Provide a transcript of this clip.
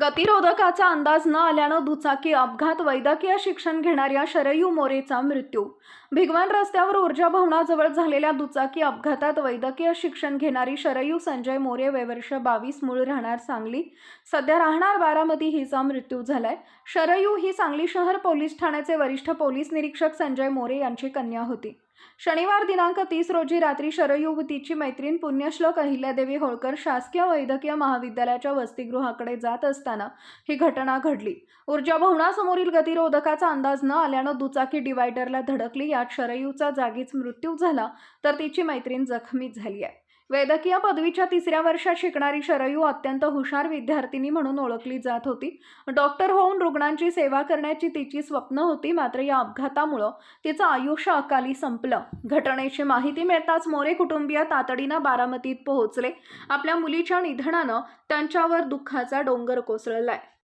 गतिरोधकाचा अंदाज न आल्यानं दुचाकी अपघात वैद्यकीय शिक्षण घेणाऱ्या शरयू मोरेचा मृत्यू. भिगवान रस्त्यावर ऊर्जा भवनाजवळ झालेल्या दुचाकी अपघातात वैद्यकीय शिक्षण घेणारी शरयू संजय मोरे वयवर्ष बावीस मूळ राहणार सांगली. सध्या राहणार बारामती हिचा मृत्यू झालाय. शरयू ही सांगली शहर पोलीस ठाण्याचे वरिष्ठ पोलीस निरीक्षक संजय मोरे यांची कन्या होती. शनिवार दिनांक तीस रोजी रात्री शरयू तिची मैत्रीण पुण्यश्लोक अहिल्यादेवी होळकर शासकीय वैद्यकीय महाविद्यालयाच्या वसतिगृहाकडे जात असताना ही घटना घडली. ऊर्जा भवनासमोरील गतिरोधकाचा अंदाज न आल्यानं दुचाकी डिवायडरला धडकली. यात शरयूचा जागीच मृत्यू झाला तर तिची मैत्रीण जखमी झाली आहे. वैद्यकीय पदवीच्या तिसऱ्या वर्षात शिकणारी शरयू अत्यंत हुशार विद्यार्थिनी म्हणून ओळखली जात होती. डॉक्टर होऊन रुग्णांची सेवा करण्याची तिची स्वप्न होती मात्र या अपघातामुळं तिचं आयुष्य अकाली संपलं. घटनेची माहिती मिळताच मोरे कुटुंबीय तातडीनं बारामतीत पोहोचले. आपल्या मुलीच्या निधनानं त्यांच्यावर दुःखाचा डोंगर कोसळलाय.